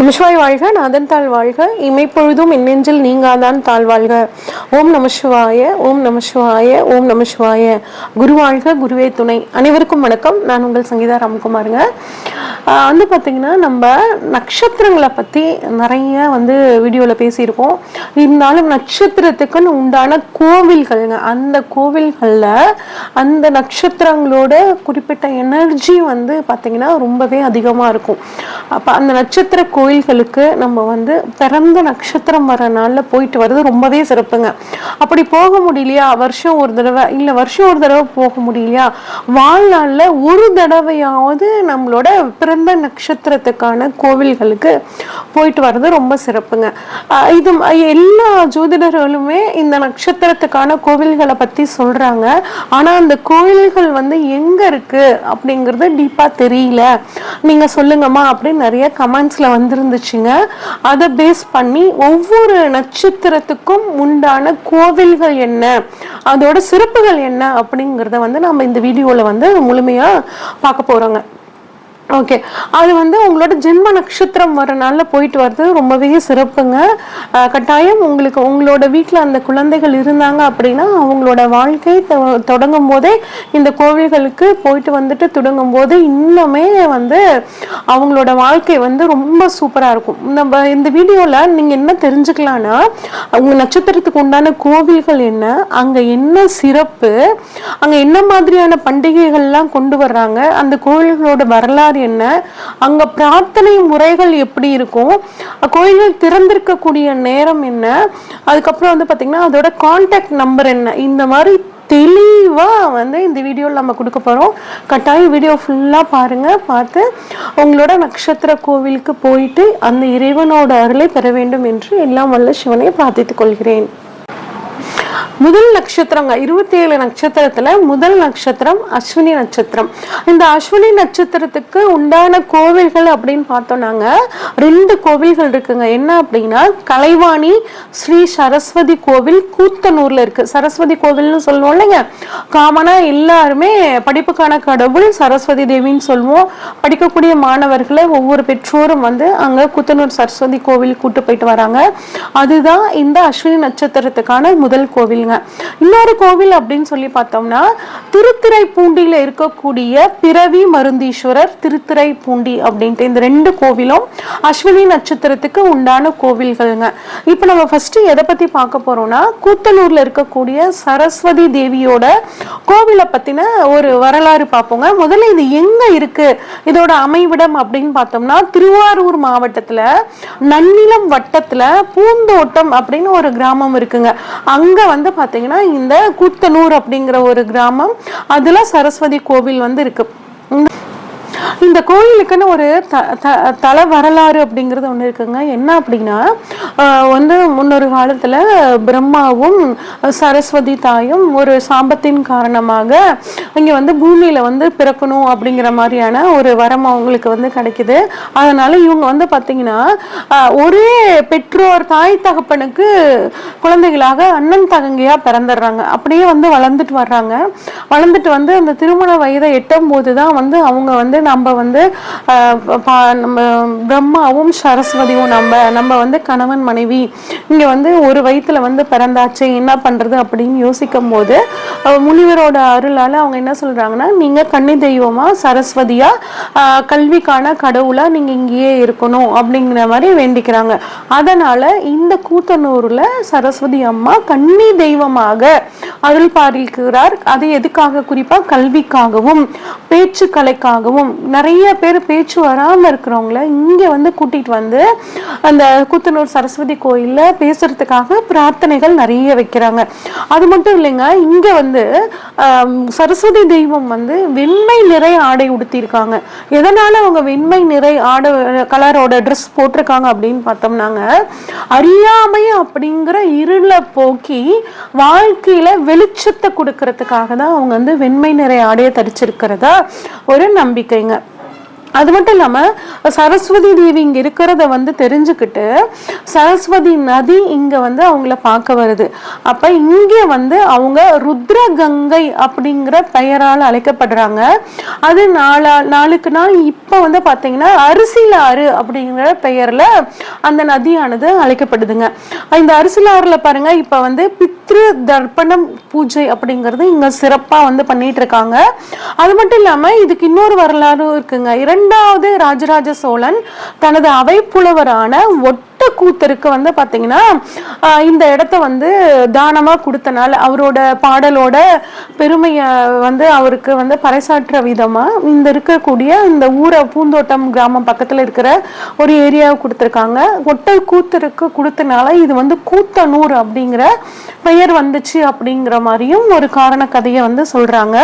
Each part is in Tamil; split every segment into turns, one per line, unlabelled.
நமசிவாய் வாழ்க நாதன் தாழ் வாழ்க இமைப்பொழுதும் என்னெஞ்சில் நீங்காதான் தாழ் வாழ்க ஓம் நமசிவாய ஓம் நமசிவாய ஓம் நமசிவாய. குரு வாழ்க குருவே துணை. அனைவருக்கும் வணக்கம். நான் உங்கள் சங்கீதா ராம்குமாருங்க. வந்து பார்த்தீங்கன்னா நம்ம நட்சத்திரங்களை பற்றி நிறைய வந்து வீடியோவில் பேசியிருக்கோம். இருந்தாலும் நட்சத்திரத்துக்குன்னு உண்டான கோவில்கள்ங்க அந்த கோவில்களில் அந்த நட்சத்திரங்களோட குறிப்பிட்ட எனர்ஜி வந்து பார்த்தீங்கன்னா ரொம்பவே அதிகமாக இருக்கும். அப்போ அந்த நட்சத்திர கோயில்களுக்கு நம்ம வந்து பிறந்த நட்சத்திரம் வர நாளில் போயிட்டு வர்றது ரொம்பவே சிறப்புங்க. அப்படி போக முடியலையா? வருஷம் ஒரு தடவை இல்லை வருஷம் ஒரு தடவை போக முடியலையா? வாழ்நாளில் ஒரு தடவையாவது நம்மளோட பிறந்த நட்சத்திரத்துக்கான கோவில்களுக்கு போயிட்டு வர்றது ரொம்ப சிறப்புங்க. இது எல்லா ஜோதிடர்களுமே இந்த நட்சத்திரத்துக்கான கோவில்களை பற்றி சொல்கிறாங்க ஆனால் அந்த கோவில்கள் வந்து எங்கே இருக்குது அப்படிங்கிறது டீப்பாக தெரியல. நீங்கள் சொல்லுங்கம்மா அப்படின்னு நிறைய கமெண்ட்ஸில் வந்து இருந்துச்சுங்க. அதை பேஸ் பண்ணி ஒவ்வொரு நட்சத்திரத்துக்கும் உண்டான கோவில்கள் என்ன அதோட சிறப்புகள் என்ன அப்படிங்கிறத வந்து நம்ம இந்த வீடியோவில் வந்து முழுமையாக பார்க்க போகிறோங்க ஓகே அது வந்து உங்களோட ஜென்ம நட்சத்திரம் வரனால போயிட்டு வர்றது ரொம்பவே சிறப்புங்க. கட்டாயம் உங்களுக்கு உங்களோட வீட்டில் அந்த குழந்தைகள் இருந்தாங்க அப்படின்னா அவங்களோட வாழ்க்கை தொ- தொடங்கும் போதே இந்த கோவில்களுக்கு போயிட்டு வந்துட்டு தொடங்கும் போது இன்னுமே வந்து அவங்களோட வாழ்க்கை வந்து ரொம்ப சூப்பராக இருக்கும். நம்ம இந்த வீடியோவில் நீங்கள் என்ன தெரிஞ்சுக்கலாம்னா உங்கள் நட்சத்திரத்துக்கு உண்டான கோவில்கள் என்ன அங்கே என்ன சிறப்பு அங்கே என்ன மாதிரியான பண்டிகைகள்லாம் கொண்டு வர்றாங்க அந்த கோவில்களோட வரலாறு என்ன? அங்கே பிரார்த்தனை முறைகள் எப்படி இருக்கும்? கோயில்கள் திறந்திருக்கக்கூடிய நேரம் என்ன? அதுக்கப்புறம் வந்து பார்த்திங்கன்னா அதோட காண்டாக்ட் நம்பர் என்ன? இந்த மாதிரி தெளிவாக வந்து இந்த வீடியோவில் நம்ம கொடுக்க போகிறோம் கட்டாயம் வீடியோ ஃபுல்லாக பாருங்கள் பார்த்து உங்களோட நட்சத்திர கோவிலுக்கு போயிட்டு அந்த இறைவனோட அருளை பெற வேண்டும் என்று எல்லாம் வல்ல சிவனை பிரார்த்தித்துக் கொள்கிறேன். முதல் நட்சத்திரங்க இருபத்தி ஏழு நட்சத்திரத்துல முதல் நட்சத்திரம் அஸ்வினி நட்சத்திரம். இந்த அஸ்வினி நட்சத்திரத்துக்கு உண்டான கோவில்கள் அப்படின்னு பார்த்தோம்னாங்க ரெண்டு கோவில்கள் இருக்குங்க. என்ன அப்படின்னா கலைவாணி ஸ்ரீ சரஸ்வதி கோவில் கூத்தனூர்ல இருக்கு. சரஸ்வதி கோவில்னு சொல்லுவோம் இல்லைங்க? காமனா எல்லாருமே படிப்புக்கான கடவுள் சரஸ்வதி தேவின்னு சொல்லுவோம். படிக்கக்கூடிய மாணவர்களை ஒவ்வொரு பெற்றோரும் வந்து அங்க கூத்தனூர் சரஸ்வதி கோவில் கூட்டு போயிட்டு வராங்க. அதுதான் இந்த அஸ்வினி நட்சத்திரத்துக்கான முதல் கோவில் கோவிலுங்க இன்னொரு கோவில் அப்படின்னு சொல்லி பார்த்தோம்னா திருத்துறைப்பூண்டியில இருக்கக்கூடிய பிறவி மருந்தீஸ்வரர் திருத்துறைப்பூண்டி அப்படின்ட்டு இந்த ரெண்டு கோவிலும் அஸ்வினி நட்சத்திரத்துக்கு உண்டான கோவில்கள்ங்க. இப்போ நம்ம ஃபர்ஸ்ட் எதை பத்தி பார்க்க போறோம்னா கூத்தனூர்ல இருக்கக்கூடிய சரஸ்வதி தேவியோட கோவிலை பத்தின ஒரு வரலாறு பார்ப்போங்க. முதல்ல இது எங்க இருக்கு? இதோட அமைவிடம் அப்படின்னு பார்த்தோம்னா திருவாரூர் மாவட்டத்துல நன்னிலம் வட்டத்துல பூந்தோட்டம் அப்படின்னு ஒரு கிராமம் இருக்குங்க. அங்க வந்து பார்த்தீங்கன்னா இந்த கூத்தனூர் அப்படிங்கிற ஒரு கிராமம் அதுல சரஸ்வதி கோவில் வந்து இருக்கு. இந்த- கோயிலுக்குன்னு ஒரு த த- தல வரலாறு அப்படிங்கிறது ஒன்று இருக்குங்க. என்ன அப்படின்னா வந்து முன்னொரு காலத்தில் பிரம்மாவும் சரஸ்வதி தாயும் ஒரு சாபத்தின் காரணமாக இங்கே வந்து பூமியில் வந்து பிறக்கணும் அப்படிங்கிற மாதிரியான ஒரு வரம் அவங்களுக்கு வந்து கிடைக்குது. அதனால் இவங்க வந்து பார்த்தீங்கன்னா ஒரே பெற்றோர் தாய் தகப்பனுக்கு குழந்தைகளாக அண்ணன் தகங்கையாக பிறந்துடுறாங்க. அப்படியே வந்து வளர்ந்துட்டு வர்றாங்க. வளர்ந்துட்டு வந்து அந்த திருமண வயதை எட்டும் போது தான் வந்து அவங்க வந்து நம்ம வந்து பா- நம்ம பிரம்மாவும் சரஸ்வதியும் நம்ம நம்ம வந்து கணவன் மனைவி இங்கே வந்து ஒரு வயித்துல வந்து பிறந்தாச்சு என்ன பண்ணுறது அப்படின்னு யோசிக்கும் போது முனிவரோட அருளால் அவங்க என்ன சொல்கிறாங்கன்னா நீங்கள் கன்னி தெய்வமாக சரஸ்வதியாக கல்விக்கான கடவுளாக நீங்கள் இங்கேயே இருக்கணும் அப்படிங்கிற மாதிரி வேண்டிக்கிறாங்க. அதனால் இந்த கூத்தனூரில் சரஸ்வதி அம்மா கன்னி தெய்வமாக அருள் பாலிக்கிறார் அது எதுக்காக? குறிப்பா கல்விக்காகவும் பேச்சு கலைக்காகவும் நிறைய பேர் பேச்சு வராம இருக்கிறவங்கள இங்க வந்து கூட்டிட்டு வந்து அந்த கூத்தனூர் சரஸ்வதி கோயில்ல பேசுறதுக்காக பிரார்த்தனைகள் நிறைய வைக்கிறாங்க. அது மட்டும் இல்லைங்க இங்க வந்து சரஸ்வதி தெய்வம் வந்து வெண்மை நிறை ஆடை உடுத்தியிருக்காங்க. எதனால அவங்க வெண்மை நிறை ஆடை கலரோட ட்ரெஸ் போட்டிருக்காங்க அப்படின்னு பார்த்தோம்னாங்க அறியாமை அப்படிங்கிற இருளை போக்கி வாழ்க்கையில வெளிச்சத்தை கொடுக்கறதுக்காக தான் அவங்க வந்து வெண்மை நிறை ஆடையை தரிச்சிருக்கிறதா ஒரு நம்பிக்கைங்க. அது மட்டும் இல்லாமல் சரஸ்வதி தேவி இங்கே இருக்கிறத வந்து தெரிஞ்சுக்கிட்டு சரஸ்வதி நதி இங்கே வந்து அவங்கள பார்க்க வருது. அப்போ இங்கே வந்து அவங்க ருத்ர கங்கை அப்படிங்கிற பெயரால் அழைக்கப்படுறாங்க. அது நாளா நாளுக்கு நாள் இப்போ வந்து பார்த்தீங்கன்னா அரிசிலாறு அப்படிங்கிற பெயரில் அந்த நதியானது அழைக்கப்படுதுங்க. இந்த அரிசிலாறுல பாருங்க இப்போ வந்து பித்ரு தர்ப்பணம் பூஜை அப்படிங்கிறது இங்கே சிறப்பாக வந்து பண்ணிட்டு இருக்காங்க. அது மட்டும் இல்லாமல் இதுக்கு இன்னொரு வரலாறும் இருக்குங்க. இரண்டாவது ராஜராஜ சோழன் தனது அவைப்புலவரான ஒட்டு கூத்தருக்கு வந்து பார்த்தீங்கன்னா இந்த இடத்த வந்து தானமாக கொடுத்தனால அவரோட பாடலோட பெருமையை வந்து அவருக்கு வந்து பறைசாற்ற விதமாக இந்த இருக்கக்கூடிய இந்த ஊரை பூந்தோட்டம் கிராமம் பக்கத்தில் இருக்கிற ஒரு ஏரியாவை கொடுத்துருக்காங்க. ஒட்டல் கூத்தருக்கு கொடுத்தனால இது வந்து கூத்தனூர் அப்படிங்கிற பெயர் வந்துச்சு அப்படிங்கிற மாதிரியும் ஒரு காரண கதையை வந்து சொல்கிறாங்க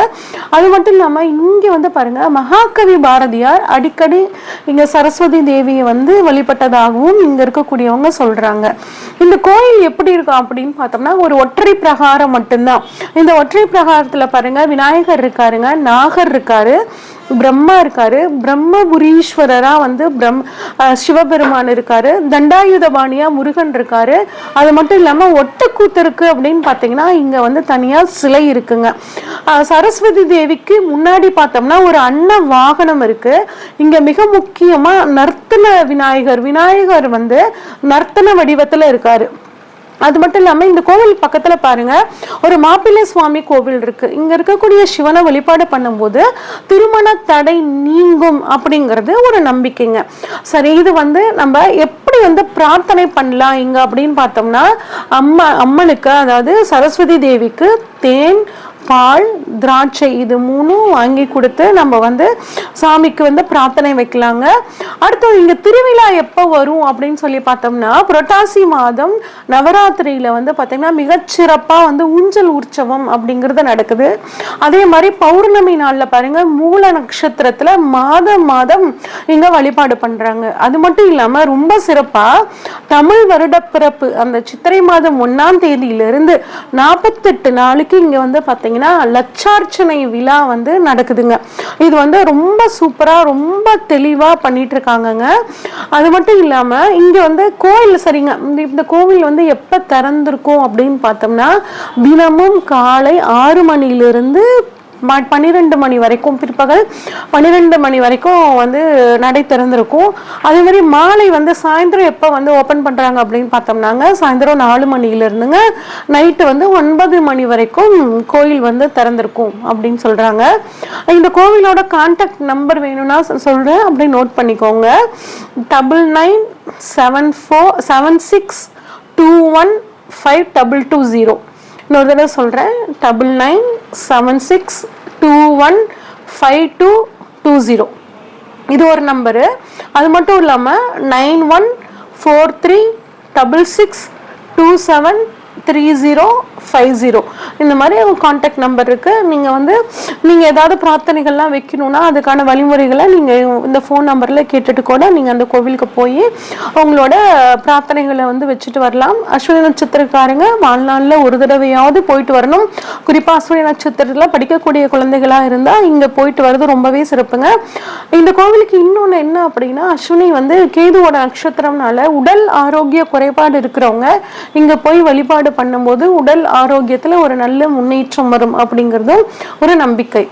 அது மட்டும் இல்லாமல் இங்கே வந்து பாருங்க மகாகவி பாரதியார் அடிக்கடி இங்கே சரஸ்வதி தேவியை வந்து வழிபட்டதாகவும் இங்கே இருக்க இருக்கக்கூடியவங்க சொல்றாங்க. இந்த கோயில் எப்படி இருக்கும் அப்படின்னு பார்த்தோம்னா ஒரு ஒற்றை பிரகாரம் மட்டும்தான். இந்த ஒற்றை பிரகாரத்துல பாருங்க விநாயகர் இருக்காருங்க நாகர் இருக்காரு. பிரம்மா இருக்காரு. பிரம்மபுரீஸ்வரரா வந்து பிரம் சிவபெருமான் இருக்காரு. தண்டாயுதபாணியா முருகன் இருக்காரு. அது மட்டும் இல்லாம ஒட்டக்கூத்தருக்கு அப்படின்னு பாத்தீங்கன்னா இங்க வந்து தனியா சிலை இருக்குங்க. சரஸ்வதி தேவிக்கு முன்னாடி பார்த்தோம்னா ஒரு அன்ன வாகனம் இருக்கு. இங்க மிக முக்கியமா நர்த்தன விநாயகர் விநாயகர் வந்து நர்த்தன வடிவத்துல இருக்காரு. அது மட்டும் இல்லாமல் இந்த கோவில் பக்கத்தில் பாருங்க ஒரு மாப்பிள்ளை சுவாமி கோவில் இருக்கு. இங்க இருக்கக்கூடிய சிவனை வழிபாடு பண்ணும்போது திருமண தடை நீங்கும் அப்படிங்கிறது ஒரு நம்பிக்கைங்க. சரி இது வந்து நம்ம எப்படி வந்து பிரார்த்தனை பண்ணலாம் இங்க அப்படின்னு பார்த்தோம்னா அம்மா அம்மனுக்கு அதாவது சரஸ்வதி தேவிக்கு தேன் பால் திராட்சை இது மூணும் வாங்கி கொடுத்து நம்ம வந்து சாமிக்கு வந்து பிரார்த்தனை வைக்கலாங்க. அடுத்து இங்கே திருவிழா எப்போ வரும் அப்படின்னு சொல்லி பார்த்தோம்னா புரட்டாசி மாதம் நவராத்திரியில் வந்து பார்த்தீங்கன்னா மிகச்சிறப்பாக வந்து ஊஞ்சல் உற்சவம் அப்படிங்கிறது நடக்குது. அதே மாதிரி பௌர்ணமி நாளில் பாருங்க மூல நட்சத்திரத்தில் மாதம் மாதம் இங்கே வழிபாடு பண்ணுறாங்க அது மட்டும் இல்லாமல் ரொம்ப சிறப்பாக தமிழ் வருட பிறப்பு அந்த சித்திரை மாதம் ஒன்றாம் தேதியிலிருந்து நாற்பத்தெட்டு நாளைக்கு இங்கே வந்து பார்த்தீங்கன்னா லட்சார்ச்சனை விழா வந்து நடக்குதுங்க. இது வந்து ரொம்ப சூப்பரா ரொம்ப தெளிவா பண்ணிட்டு இருக்காங்கங்க அது மட்டும் இல்லாம இங்க வந்து கோயில் சரிங்க. இந்த- இந்த கோவில் வந்து எப்போ திறந்திருக்கும் அப்படின்னு பார்த்தோம்னா தினமும் காலை ஆறு மணியிலிருந்து பன்னிரெண்டு மணி வரைக்கும் பிற்பகல் பன்னிரெண்டு மணி வரைக்கும் வந்து நடை திறந்திருக்கும். அதே மாதிரி மாலை வந்து சாயந்தரம் எப்போ வந்து ஓப்பன் பண்ணுறாங்க அப்படின்னு பார்த்தோம்னாங்க சாயந்தரம் நாலு மணியிலிருந்துங்க நைட்டு வந்து ஒன்பது மணி வரைக்கும் கோயில் வந்து திறந்திருக்கும் அப்படின்னு சொல்கிறாங்க இந்த கோவிலோட கான்டாக்ட் நம்பர் வேணும்னா சொ- அப்படி நோட் பண்ணிக்கோங்க. Double nine seven four seven six two one five double two zero இன்னொரு தடவை சொல்கிறேன் double nine seven six two one five two two zero இது ஒரு நம்பரு. அது மட்டும் இல்லாமல் nine one four three double six two seven three zero five zero இந்த மாதிரி காண்டாக்ட் நம்பர் இருக்குது நீங்கள் வந்து நீங்கள் ஏதாவது பிரார்த்தனைகள்லாம் வைக்கணும்னா அதுக்கான வழிமுறைகளை நீங்கள் இந்த ஃபோன் நம்பரில் கேட்டுட்டு கூட நீங்கள் அந்த கோவிலுக்கு போய் அவங்களோட பிரார்த்தனைகளை வந்து வச்சுட்டு வரலாம். அஸ்வினி நட்சத்திரக்காரங்க வாழ்நாளில் ஒரு தடவையாவது போயிட்டு வரணும். குறிப்பாக அஸ்வினி நட்சத்திரத்தில் படிக்கக்கூடிய குழந்தைகளாக இருந்தால் இங்கே போயிட்டு வர்றது ரொம்பவே சிறப்புங்க. இந்த கோவிலுக்கு இன்னொன்று என்ன அப்படின்னா அஸ்வினி வந்து கேதுவோட நட்சத்திரம்னால உடல் ஆரோக்கிய குறைபாடு இருக்கிறவங்க இங்கே போய் வழிபாடு பண்ணும்போது உடல் ஆரோக்கியத்தில் ஒரு நல்ல முன்னேற்றம் வரும் அப்படிங்கிறது ஒரு நம்பிக்கை.